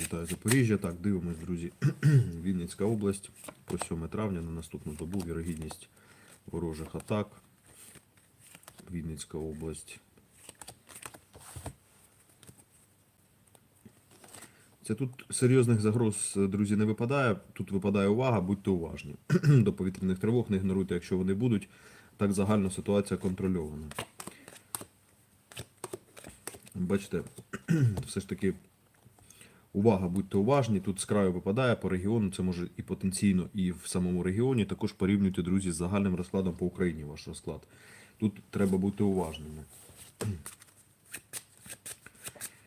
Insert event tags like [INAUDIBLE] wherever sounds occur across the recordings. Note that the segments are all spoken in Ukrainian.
Вітаю Запоріжжя. Так, дивимось, друзі. [CLEARS THROAT] Вінницька область по 7 травня на наступну добу вірогідність ворожих атак. Вінницька область. Це тут серйозних загроз, друзі, не випадає. Тут випадає увага, будьте уважні. [CLEARS THROAT] До повітряних тривог не ігноруйте, якщо вони будуть. Так загально ситуація контрольована. Бачите, [CLEARS THROAT] все ж таки Увага, будьте уважні. Тут з краю випадає по регіону. Це може і потенційно, і в самому регіоні. Також порівнюйте, друзі, з загальним розкладом по Україні ваш розклад. Тут треба бути уважними.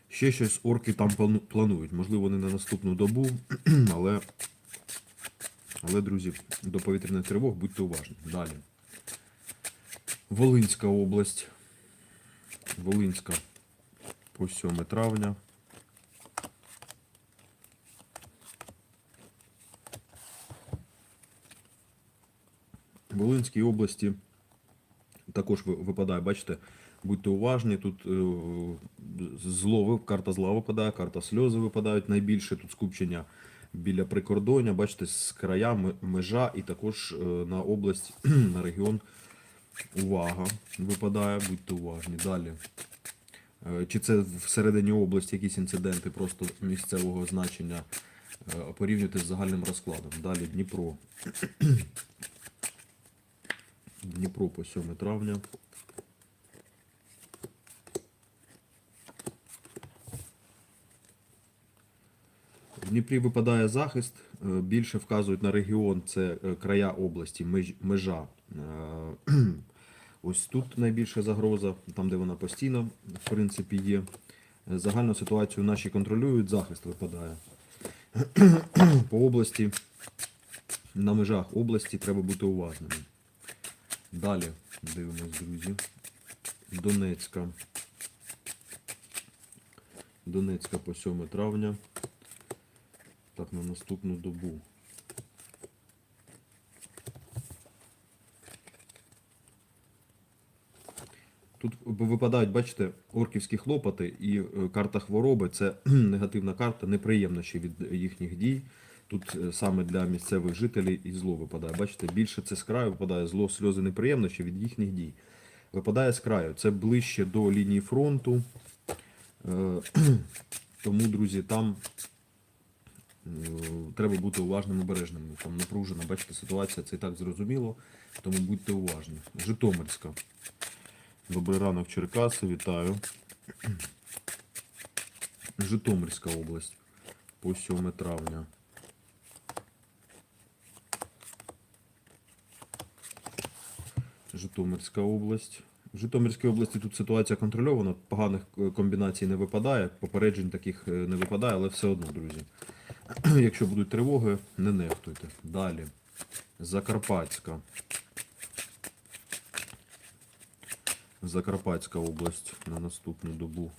Ще щось орки там планують. Можливо, не на наступну добу, [CLEARS THROAT] але, але, друзі, до повітряних тривог будьте уважні. Далі. Волинська область. Волинська по 7 травня. Волинській області також випадає, бачите, будьте уважні, тут е, зло, карта зла випадає, карта сльози випадають найбільше, тут скупчення біля прикордоння, бачите, з края, межа і також е, на область, [CLEARS THROAT] на регіон увага випадає, будьте уважні. Далі. Е, Чи це всередині області якісь інциденти просто місцевого значення, порівнюйте з загальним розкладом. Далі Дніпро. Дніпро по 7 травня. В Дніпрі випадає захист, е, більше вказують на регіон, це е, края області, межа. Е, Ось тут найбільша загроза, там де вона постійно, в принципі, є. Загальну ситуацію наші контролюють, захист випадає. По області, на межах області треба бути уважними. Далі дивимось, друзі. Донецька. Донецька по 7 травня. Так, на наступну добу. Тут випадають, бачите, орківські хлопоти і е, карта хвороби це [CLEARS THROAT] негативна карта, неприємнощі від їхніх дій. Тут е, саме для місцевих жителів і зло випадає. Бачите, більше це з краю випадає зло, сльози неприємності від їхніх дій. Випадає з краю. Це ближче до лінії фронту. Е, [CLEARS THROAT] Тому, друзі, там е, треба бути уважним обережним. Там напружена, бачите, ситуація, це і так зрозуміло. Тому будьте уважні. Житомирська. Добрий ранок, Черкаси, вітаю. [CLEARS THROAT] Житомирська область по 7 травня. Житомирська область. В Житомирській області тут ситуація контрольована, поганих е, комбінацій не випадає, попереджень таких е, не випадає, але все одно, друзі. [CLEARS THROAT] Якщо будуть тривоги, не нехтуйте. Далі. Закарпатська. Закарпатська область на наступну добу.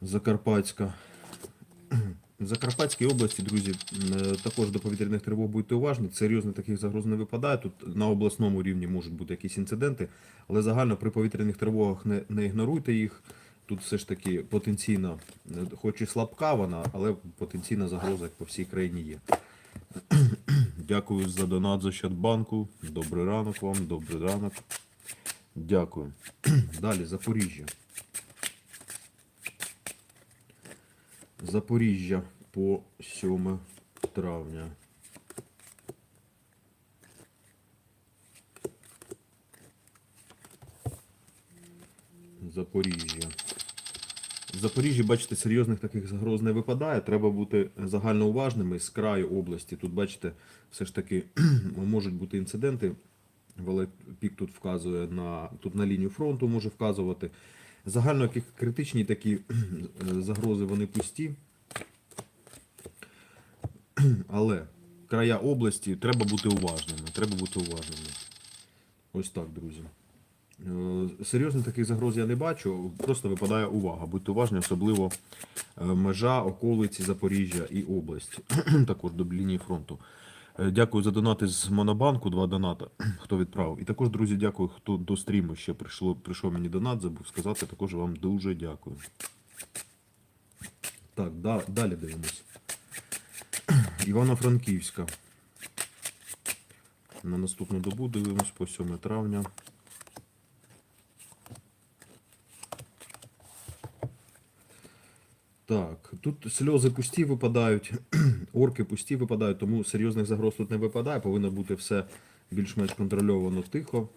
Закарпатська. Закарпатській області, друзі, е, також до повітряних тривог будьте уважні. Серйозно таких загроз не випадає. Тут на обласному рівні можуть бути якісь інциденти, але загально при повітряних тривогах не, не ігноруйте їх. Тут все ж таки потенційна, е, хоч і слабка вона, але потенційна загроза як по всій країні є. [CLEARS THROAT] Дякую за донат з Ощадбанку. Добрий ранок вам, добрий ранок. Дякую. [CLEARS THROAT] Далі Запоріжжя. Запоріжжя по 7 травня. Запоріжжя. В Запоріжжі, бачите, серйозних таких загроз не випадає. Треба бути загально уважними з краю області. Тут, бачите, все ж таки [CLEARS THROAT] можуть бути інциденти. Велепік тут вказує на тут на лінію фронту може вказувати. Загально критичні такі [CLEARS THROAT] загрози вони пусті. [CLEARS THROAT] Але края області треба бути уважними. Треба бути уважними. Ось так, друзі. Е, Серйозних таких загроз я не бачу, просто випадає увага. Будьте уважні, особливо е, межа, околиці Запоріжжя і область, [CLEARS THROAT] також до лінії фронту. Е, Дякую за донати з Монобанку, два доната, [CLEARS THROAT] хто відправив. І також, друзі, дякую, хто до стріму ще прийшло, прийшов мені донат, забув сказати. Також вам дуже дякую. Так, да, далі дивимось. Івано-Франківська. На наступну добу дивимось по 7 травня. Так, тут сльози пусті випадають, [CLEARS THROAT] орки пусті випадають, тому серйозних загроз тут не випадає. Повинно бути все більш-менш контрольовано тихо.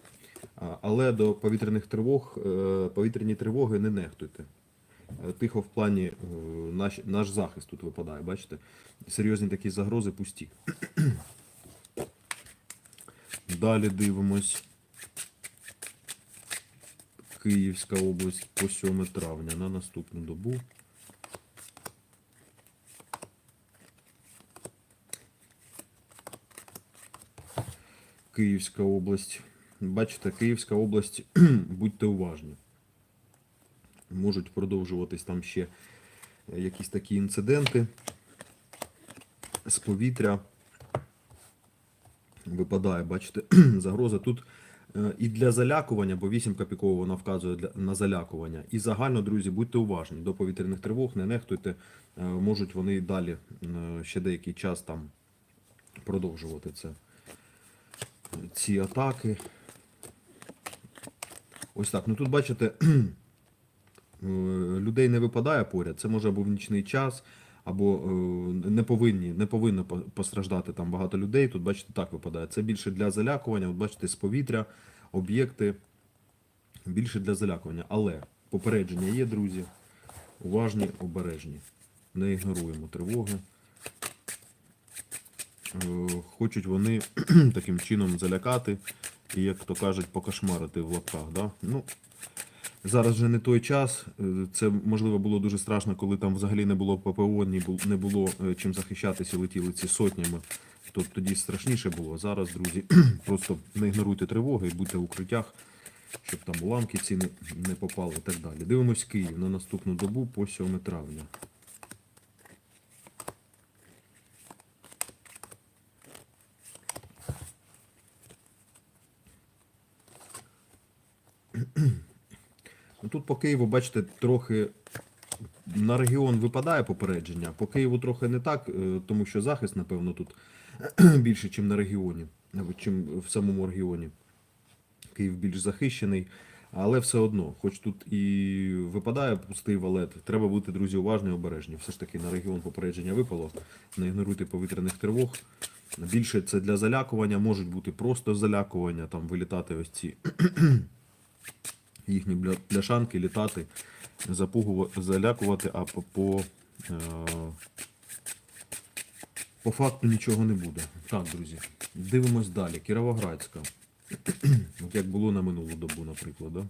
Але до повітряних тривог, е, повітряні тривоги не нехтуйте. Е, Тихо в плані е, наш, наш захист тут випадає, бачите? Серйозні такі загрози пусті. [CLEARS THROAT] Далі дивимось. Київська область по 7 травня на наступну добу. Київська область. Бачите, Київська область, [CLEARS THROAT] будьте уважні. Можуть продовжуватись там ще е, якісь такі інциденти з повітря. Випадає, бачите, [CLEARS THROAT] загроза тут е, і для залякування, бо вісімка пікова вона вказує на залякування. І загально, друзі, будьте уважні до повітряних тривог, не нехтуйте, е, можуть вони далі ще деякий час там продовжувати це ці атаки. Ось так. Ну тут бачите, [CLEARS THROAT] людей не випадає поряд. Це може був нічний час, або е, не повинні, не повинно постраждати там багато людей. Тут, бачите, так випадає. Це більше для залякування. От бачите, з повітря, об'єкти більше для залякування. Але попередження є, друзі. Уважні, обережні. Не ігноруємо тривоги. Е, Хочуть вони [CLEARS THROAT] таким чином залякати і, як то кажуть, покошмарити в лапках. Да? Ну, зараз вже не той час. Е, Це можливо було дуже страшно, коли там взагалі не було ППО, не було е, чим захищатися, летіли ці сотнями. То тоді страшніше було. Зараз, друзі, [CLEARS THROAT] просто не ігноруйте тривоги і будьте в укриттях, щоб там уламки ці не попали і так далі. Дивимось Київ на наступну добу по 7 травня. Ну, Тут по Києву, бачите, трохи на регіон випадає попередження. По Києву трохи не так, е, тому що захист, напевно, тут [CLEARS THROAT] більше, ніж на регіоні, чим в самому регіоні. Київ більш захищений, але все одно, хоч тут і випадає пустий валет, треба бути, друзі, уважні і обережні. Все ж таки на регіон попередження випало. Не ігноруйте повітряних тривог. Більше це для залякування, можуть бути просто залякування, там вилітати ось ці їхні бляшанки, літати, запугувати, залякувати, а по, по, е, по факту нічого не буде. Так, друзі, дивимось далі. Кіровоградська. [CLEARS THROAT] Як було на минулу добу, наприклад. Да?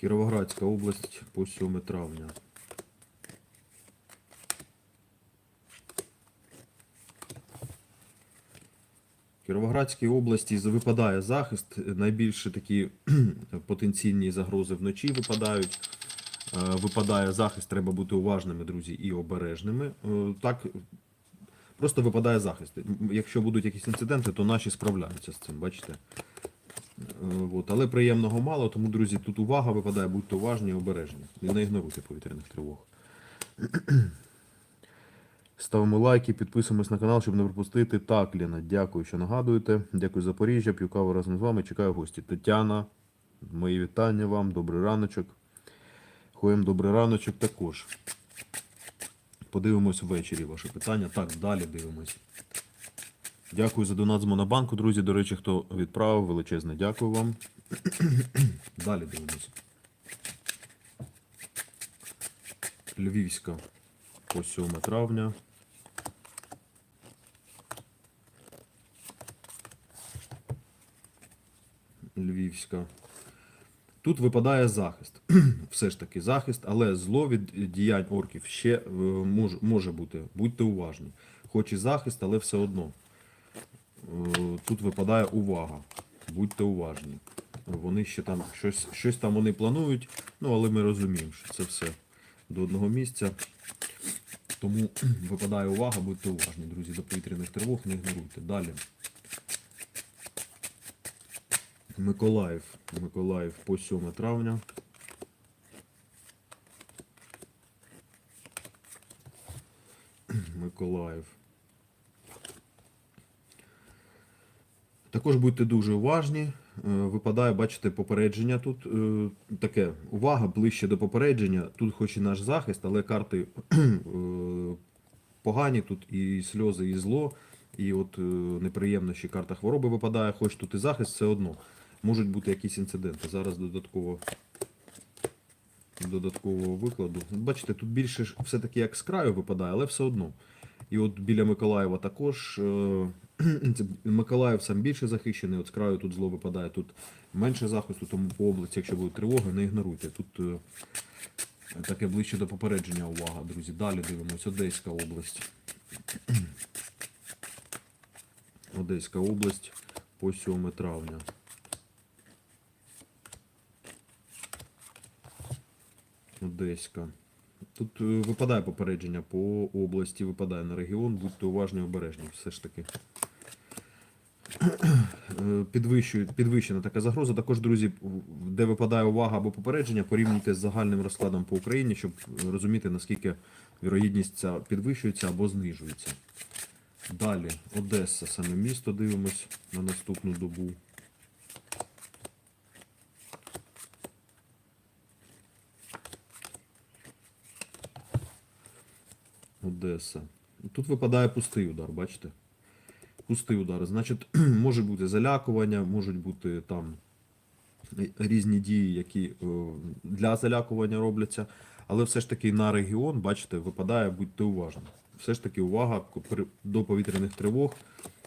Кіровоградська область по 7 травня. Кіровоградській області випадає захист. Найбільше такі [CLEARS THROAT] потенційні загрози вночі випадають. Е, Випадає захист, треба бути уважними, друзі, і обережними. Е, Так, просто випадає захист. Якщо будуть якісь інциденти, то наші справляються з цим, бачите. Е, От. Але приємного мало, тому, друзі, тут увага випадає, будьте уважні і обережні. І не ігноруйте повітряних тривог. Ставимо лайки, підписуємось на канал, щоб не пропустити. Так, Ліна, дякую, що нагадуєте. Дякую Запоріжжя, п'ю каву разом з вами. Чекаю гості. Тетяна, мої вітання вам, добрий раночок. Хоєм добрий раночок також. Подивимось ввечері ваше питання. Так, далі дивимось. Дякую за донат з Монобанку, друзі. До речі, хто відправив, величезне дякую вам. [CLEARS THROAT] Далі дивимось. Львівська по 7 травня. Львівська. Тут випадає захист. [CLEARS THROAT] Все ж таки захист, але зло від діянь орків ще е, може, бути. Будьте уважні. Хоч і захист, але все одно. Е, Тут випадає увага. Будьте уважні. Вони ще там щось, щось там вони планують, ну але ми розуміємо, що це все до одного місця. Тому [CLEARS THROAT] випадає увага, будьте уважні, друзі, до повітряних тривог, не ігноруйте. Далі. Миколаїв. Миколаїв по 7 травня. Миколаїв. Також будьте дуже уважні. Е, Випадає, бачите, попередження тут е, таке. Увага ближче до попередження. Тут хоч і наш захист, але карти е, погані, тут і сльози, і зло, і от неприємно, що карта хвороби випадає, хоч тут і захист, все одно. Можуть бути якісь інциденти. Зараз додатково додаткового викладу. Бачите, тут більше все-таки як з краю випадає, але все одно. І от біля Миколаєва також е, [CLEARS THROAT] Миколаїв сам більше захищений, от з краю тут зло випадає, тут менше захисту, тому по області, якщо будуть тривоги, не ігноруйте. Тут е, таке ближче до попередження увага, друзі. Далі дивимось, Одеська область. [CLEARS THROAT] Одеська область по 7 травня. Одеська. Тут е, випадає попередження по області, випадає на регіон, будьте уважні, обережні, все ж таки. Е, Підвищена така загроза. Також, друзі, де випадає увага або попередження, порівнюйте з загальним розкладом по Україні, щоб розуміти, наскільки вірогідність ця підвищується або знижується. Далі, Одеса, саме місто, дивимось на наступну добу. Одеса. Тут випадає пустий удар, бачите? Пустий удар. Значить, [CLEARS THROAT] може бути залякування, можуть бути там різні дії, які е, для залякування робляться. Але все ж таки на регіон, бачите, випадає, будьте уважні. Все ж таки увага до повітряних тривог.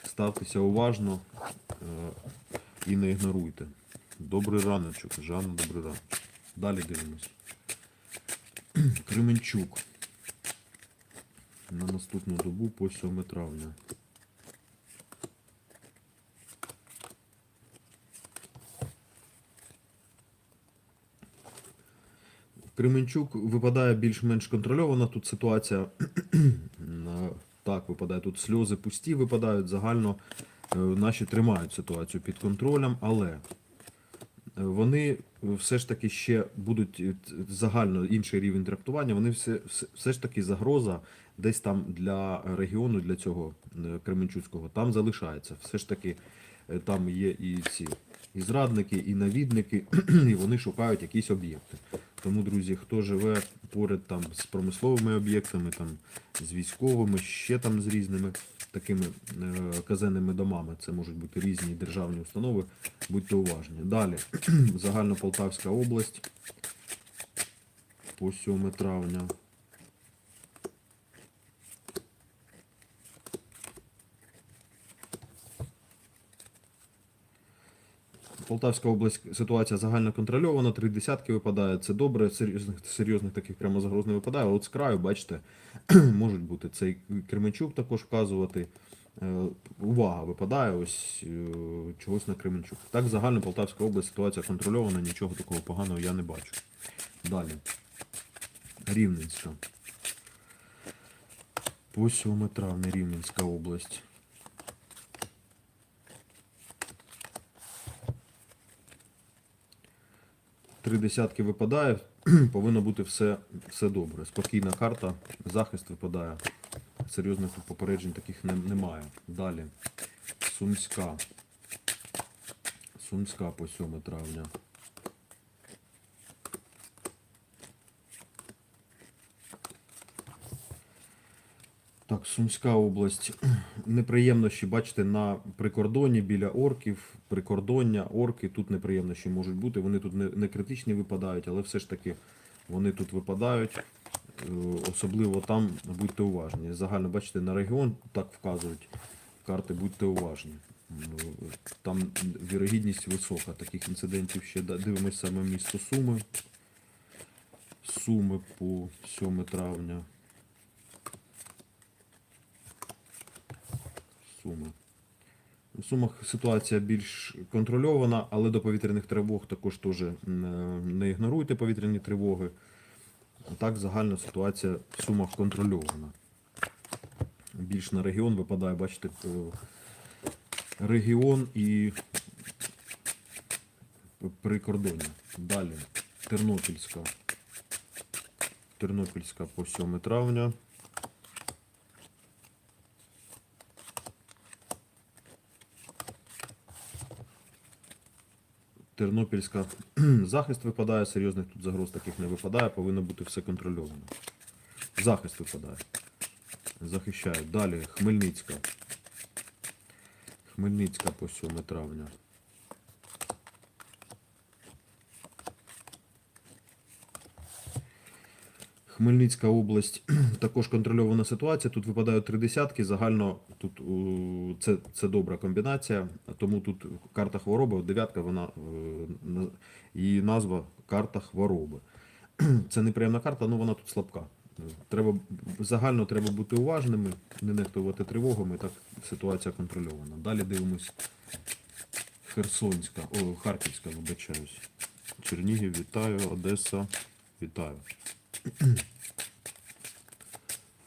Ставтеся уважно е, і не ігноруйте. Добрий раночок, Жанна, добрий ранок. Далі дивимось. [CLEARS THROAT] Кременчук на наступну добу по 7 травня. Кременчук випадає більш-менш контрольована тут ситуація. [CLEARS THROAT] Так, випадає тут сльози пусті випадають. Загально е, наші тримають ситуацію під контролем, але вони все ж таки ще будуть е, загально інший рівень трактування. Вони все, все, ж таки загроза десь там для регіону, для цього е, Кременчуцького, там залишається. Все ж таки е, там є і ці і зрадники, і навідники, [CLEARS THROAT] і вони шукають якісь об'єкти. Тому, друзі, хто живе поряд там з промисловими об'єктами, там з військовими, ще там з різними такими е, казенними домами, це можуть бути різні державні установи, будьте уважні. Далі, [CLEARS THROAT] Загальнополтавська область по 7 травня. Полтавська область ситуація загально контрольована, три десятки випадає, це добре, серйозних, серйозних таких прямо загроз не випадає. От з краю, бачите, [CLEARS THROAT] можуть бути цей Кременчук також вказувати. Е, Увага випадає ось е, чогось на Кременчук. Так, загально Полтавська область ситуація контрольована, нічого такого поганого я не бачу. Далі. Рівненська. По 7 травня Рівненська область. Три десятки випадає, [CLEARS THROAT] повинно бути все, все добре. Спокійна карта, захист випадає. Серйозних попереджень таких не, немає. Далі. Сумська. Сумська по 7 травня. Так, Сумська область. Неприємності, бачите, на прикордоні біля орків, прикордоння, орки, тут неприємності можуть бути. Вони тут не, не критичні випадають, але все ж таки вони тут випадають. Е, Особливо там будьте уважні. Загально, бачите, на регіон так вказують карти, будьте уважні. Там вірогідність висока таких інцидентів ще. Да, Дивимось саме місто Суми. Суми по 7 травня. Суми. У Сумах ситуація більш контрольована, але до повітряних тривог також теж не ігноруйте повітряні тривоги. А так загальна ситуація в Сумах контрольована. Більш на регіон випадає, бачите, е, регіон і прикордоння. Далі Тернопільська. Тернопільська по 7 травня. Тернопільська [CLEARS THROAT] захист випадає, серйозних тут загроз таких не випадає, повинно бути все контрольовано. Захист випадає. Захищають. Далі Хмельницька. Хмельницька по 7 травня. Хмельницька область [CLEARS THROAT] також контрольована ситуація. Тут випадають три десятки. Загально тут це, це добра комбінація. Тому тут карта хвороби, дев'ятка, вона е, її назва карта хвороби. [CLEARS THROAT] Це неприємна карта, але вона тут слабка. Треба загально треба бути уважними, не нехтувати тривогами. Так ситуація контрольована. Далі дивимось. Херсонська, о, Харківська, вибачаюсь. Чернігів, вітаю, Одеса, вітаю.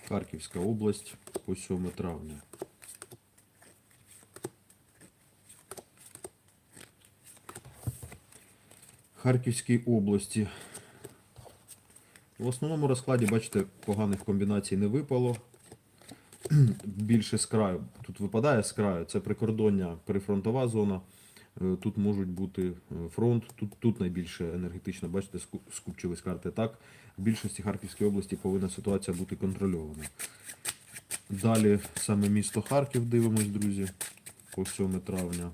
Харківська область по 7 травня. Харківській області. В основному розкладі, бачите, поганих комбінацій не випало. Більше з краю. Тут випадає з краю. Це прикордоння, прифронтова зона. Е, Тут можуть бути е, фронт, тут, тут найбільше енергетично, бачите, скупчились карти так. В більшості Харківської області повинна ситуація бути контрольована. Далі саме місто Харків дивимось, друзі, по 7 травня.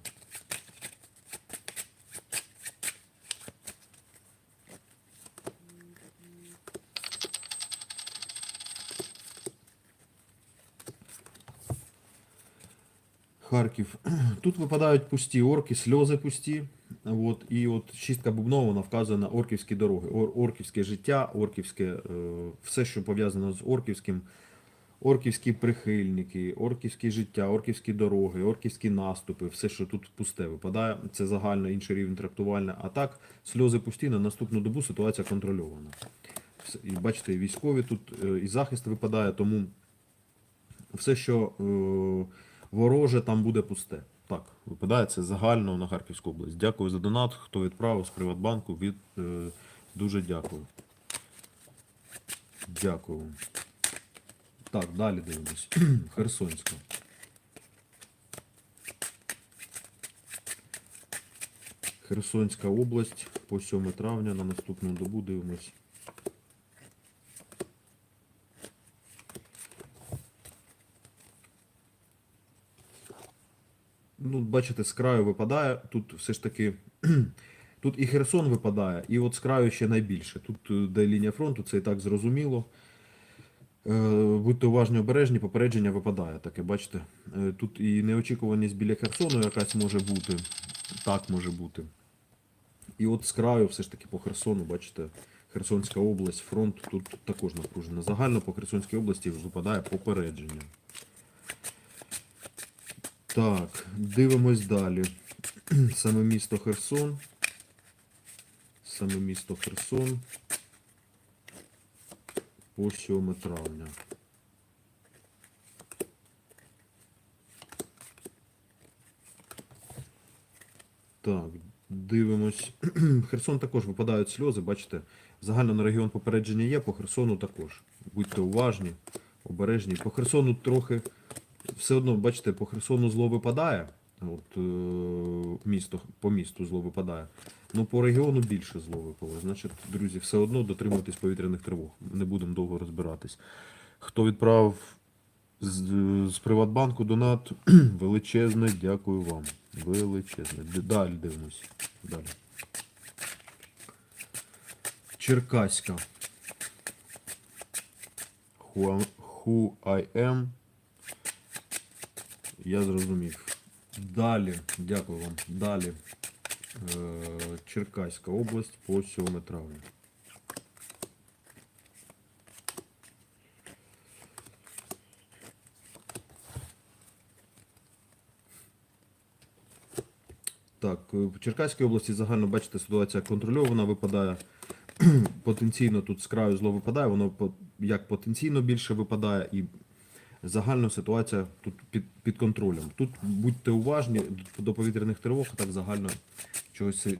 Харків. [CLEARS THROAT] Тут випадають пусті орки, сльози пусті. От, і от шістка бубнова вона вказує на орківські дороги, ор, орківське життя, орківське, е, все, що пов'язано з орківським, орківські прихильники, орківське життя, орківські дороги, орківські наступи, все, що тут пусте випадає, це загально інший рівень трактувальне. А так, сльози пусті, на наступну добу ситуація контрольована. І бачите, військові тут е, і захист випадає, тому все, що е, вороже, там буде пусте. Так, випадає це загально на Харківську область. Дякую за донат. Хто відправив з Приватбанку, від, е, дуже дякую. Дякую. Так, далі дивимось. [CLEARS THROAT] Херсонська. Херсонська область по 7 травня на наступну добу дивимось. Ну, бачите, з краю випадає. Тут все ж таки. [CLEARS THROAT] Тут і Херсон випадає, і от з краю ще найбільше. Тут, е, де лінія фронту, це і так зрозуміло. Е, Будьте уважні, обережні, попередження випадає таке, бачите. Е, Тут і неочікуваність біля Херсону якась може бути. Так може бути. І от з краю, все ж таки по Херсону, бачите, Херсонська область, фронт тут також напружено. Загально по Херсонській області випадає попередження. Так, дивимось далі. [CLEARS THROAT] Саме місто Херсон. Саме місто Херсон. По 7 травня. Так, дивимось. [CLEARS THROAT] Херсон також випадають сльози, бачите. Загально на регіон попередження є, по Херсону також. Будьте уважні, обережні. По Херсону трохи все одно, бачите, по Херсону зло випадає. От, е, місто, по місту зло випадає. Ну, по регіону більше зло випало. Значить, друзі, все одно дотримуйтесь повітряних тривог. Не будемо довго розбиратись. Хто відправив з, з Приватбанку донат, [CLEARS THROAT] величезне, дякую вам. Величезне. Далі дивимось. Далі. Черкаська. Who, I am. Я зрозумів. Далі, дякую вам. Далі. Е, Черкаська область по 7 травня. Так, е, в Черкаській області загально, бачите, ситуація контрольована, випадає [CLEARS THROAT] потенційно тут з краю зло випадає, воно як потенційно більше випадає, і загальна ситуація тут під, під контролем. Тут будьте уважні до повітряних тривог, так загально чогось е,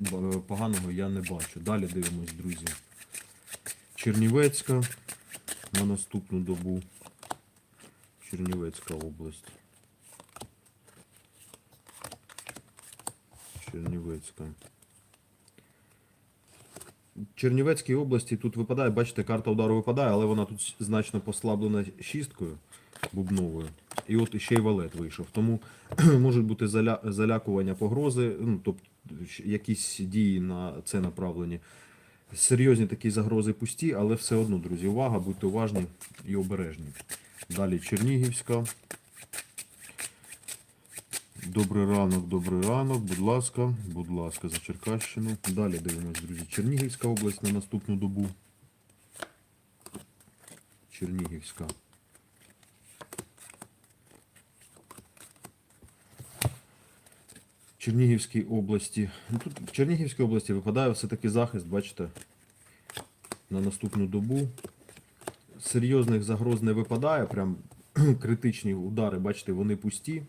поганого я не бачу. Далі дивимось, друзі. Чернівецька на наступну добу. Чернівецька область. Чернівецька. Чернівецькій області тут випадає, бачите, карта удару випадає, але вона тут значно послаблена шісткою бубновою. І от ще й валет вийшов. Тому [CLEARS THROAT] можуть бути заля... залякування погрози, ну, тобто якісь дії на це направлені. Серйозні такі загрози пусті, але все одно, друзі, увага, будьте уважні і обережні. Далі Чернігівська. Добрий ранок, добрий ранок, будь ласка, будь ласка, за Черкащину. Далі дивимось, друзі. Чернігівська область на наступну добу. Чернігівська. Чернігівській області. Ну, тут в Чернігівській області випадає все-таки захист, бачите, на наступну добу. Серйозних загроз не випадає, прям [CLEARS THROAT] критичні удари, бачите, вони пусті.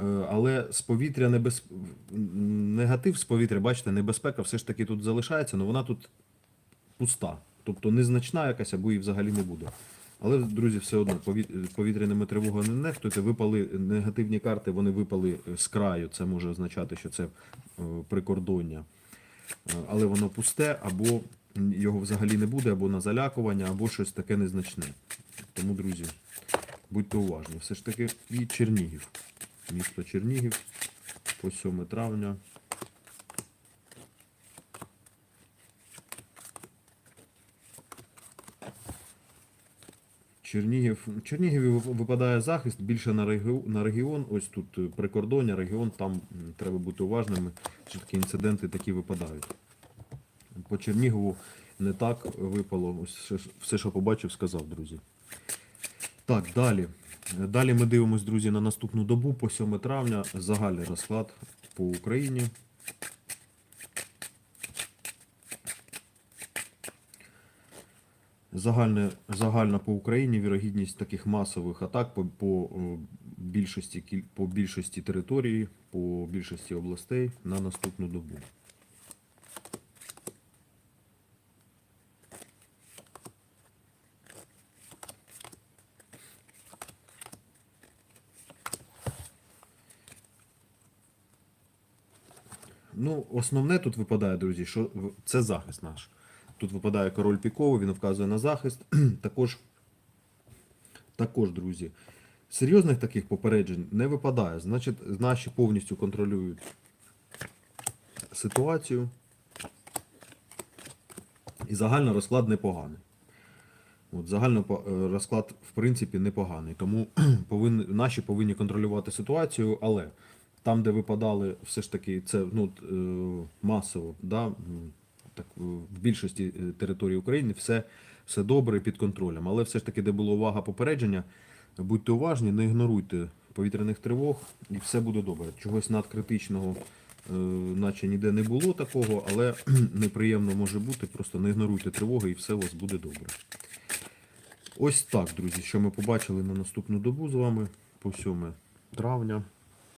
Е, Але з повітря небез... негатив з повітря, бачите, небезпека все ж таки тут залишається, але вона тут пуста. Тобто незначна якась або і взагалі не буде. Але, друзі, все одно повітряними тривогами не нехтуйте. Випали негативні карти, вони випали з краю. Це може означати, що це е, прикордоння. Е, Але воно пусте, або його взагалі не буде, або на залякування, або щось таке незначне. Тому, друзі, будьте уважні. Все ж таки і Чернігів. Місто Чернігів по 7 травня. Чернігів. В Чернігові вип- випадає захист більше на регіон, на регіон. Ось тут е, прикордоння, регіон, там треба бути уважними, що такі інциденти такі випадають. По Чернігову не так випало. Ось все, що побачив, сказав, друзі. Так, далі. Далі ми дивимося, друзі, на наступну добу по 7 травня. Загальний розклад по Україні. Загальне, загальна по Україні вірогідність таких масових атак по, по, е, більшості, по більшості території, по більшості областей на наступну добу. Ну, основне тут випадає, друзі, що це захист наш. Тут випадає король піковий, він вказує на захист. [CLEARS THROAT] також, також, друзі, серйозних таких попереджень не випадає. Значить, наші повністю контролюють ситуацію. І загально розклад непоганий. От, загально е, розклад, в принципі, непоганий. Тому [CLEARS THROAT] повинні, наші повинні контролювати ситуацію, але там, де випадали, все ж таки, це ну, е, масово, да, так, е, в більшості е, території України все, все добре під контролем. Але все ж таки, де була увага попередження, будьте уважні, не ігноруйте повітряних тривог, і все буде добре. Чогось надкритичного, е, наче ніде не було такого, але [CLEARS THROAT] неприємно може бути. Просто не ігноруйте тривоги і все у вас буде добре. Ось так, друзі, що ми побачили на наступну добу з вами по 7 травня.